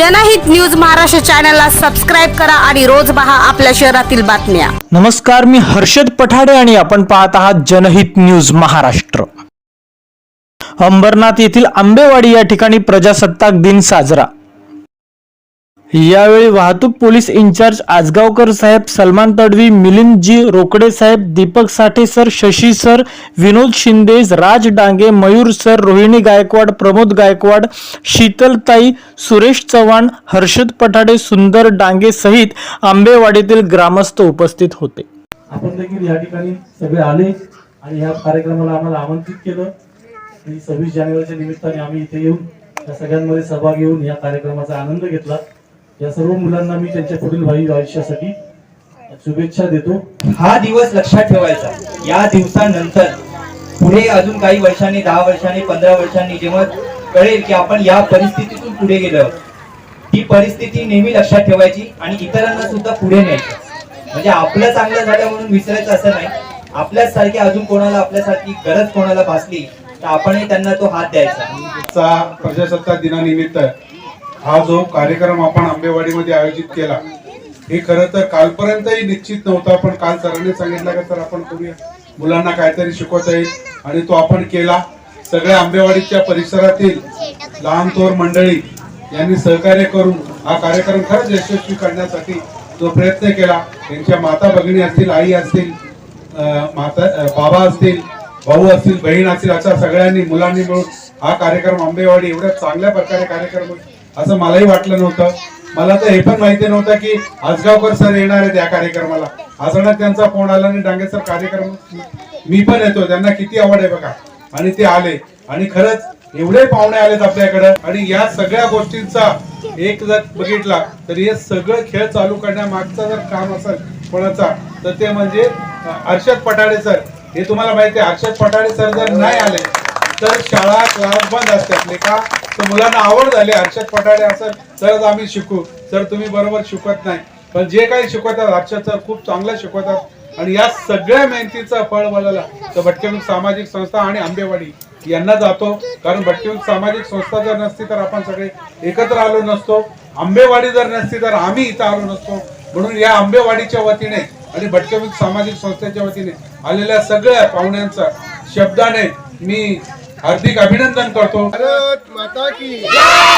जनहित न्यूज महाराष्ट्र चॅनलला सबस्क्राईब करा आणि रोज पहा आपल्या शहरातील बातम्या. नमस्कार मी हर्षद पठाडे आणि आपण पाहत आहात जनहित न्यूज महाराष्ट्र. अंबरनाथ येथील आंबेवाडी या ठिकाणी प्रजासत्ताक दिन साजरा. यावेळी वाहतूक पोलीस इंचार्ज आजगावकर साहेब सलमान तडवी मिलिंदजी रोकडे साहेब Deepak Sathe sir Shashi sir Vinod Shinde Raj Dange Mayur sir Rohini Gaikwad Pramod Gaikwad Sheetaltai Suresh Chavan Harshad Pathade Sundar Dange सहित आंबेवाडीतील ग्रामस्थ उपस्थित होते. आपण देखील या ठिकाणी सगळे आले आणि या कार्यक्रमाला आम्हाला आमंत्रित केलं. सव्वीस जानेवारीच्या निमित्ताने आम्ही इथे येऊन या सगळ्यांमध्ये सहभाग घेऊन या कार्यक्रमाचा आनंद घेतला. या सर्व मुलांना मी त्यांच्या पुढील भावी आयुष्यासाठी शुभेच्छा देतो. हा दिवस लक्षात ठेवायचा. या दिवसानंतर पुढे अजून काही वर्षांनी दहा वर्षांनी पंधरा वर्षांनी जेव्हा कळेल की आपण या परिस्थितीतून पुढे गेलो. ती परिस्थिती नेहमी लक्षात ठेवायची आणि इतरांना सुद्धा पुढे न्यायचं. म्हणजे आपलं चांगलं झालं म्हणून विसरायचं असं नाही. आपल्याच सारखी अजून कोणाला आपल्यासारखी गरज कोणाला भासली तर आपणही त्यांना तो हात द्यायचा. प्रजासत्ताक दिनानिमित्त हा जो कार्यक्रम आपण आंबेवाडीमध्ये आयोजित केला हे खरं तर कालपर्यंतही निश्चित नव्हता पण काल सरांनी सांगितलं का तर आपण करूया. मुलांना काहीतरी शिकवता येईल. आणि तो आपण केला. सगळ्या आंबेवाडीच्या परिसरातील लहान थोर मंडळी यांनी सहकार्य करून हा कार्यक्रम खरंच यशस्वी करण्यासाठी जो प्रयत्न केला. त्यांच्या माता भगिनी असतील आई असतील माता बाबा असतील भाऊ असतील बहीण असतील अशा सगळ्यांनी मुलांनी मिळून हा कार्यक्रम आंबेवाडी एवढ्या चांगल्या प्रकारे कार्यक्रम होईल असं मलाही वाटलं नव्हतं. मला तर हे पण माहिती नव्हतं की आजगावकर सर येणार आहेत या कार्यक्रमाला. अचानक त्यांचा फोन आला आणि डांगे सर कार्यक्रम मी पण येतो त्यांना किती आवड आहे बघा. आणि ते आले. आणि खरंच एवढे पाहुणे आलेत आपल्याकडं. आणि या सगळ्या गोष्टींचा एक जर बघितला तर हे सगळं खेळ चालू करण्यामागचं जर काम असेल कोणाचा तर ते म्हणजे हर्षद पठाडे सर. हे तुम्हाला माहिती आहे हर्षद पठाडे सर जर नाही आले तर शाळा क्लास बंद असतात नाही का? तर मुलांना आवड झाली हर्षद पठाडे असेल तरच आम्ही शिकू. सर तुम्ही बरोबर शिकवत नाही. पण जे काही शिकवतात हर्षद सर खूप चांगलं शिकवतात. आणि या सगळ्या मेहनतीचं फळ बोलायला तर भटकेमुख सामाजिक संस्था आणि आंबेवाडी यांना जातो. कारण भटकेमुख सामाजिक संस्था जर नसती तर आपण सगळे एकत्र आलो नसतो. आंबेवाडी जर नसती तर आम्ही इथं आलो नसतो. म्हणून या आंबेवाडीच्या वतीने आणि भटकेमुख सामाजिक संस्थेच्या वतीने आलेल्या सगळ्या पाहुण्यांचा शब्दाने मी हार्दिक अभिनंदन करतो.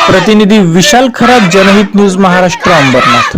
प्रतिनिधी विशाल खरात जनहित न्यूज महाराष्ट्र अंबरनाथ.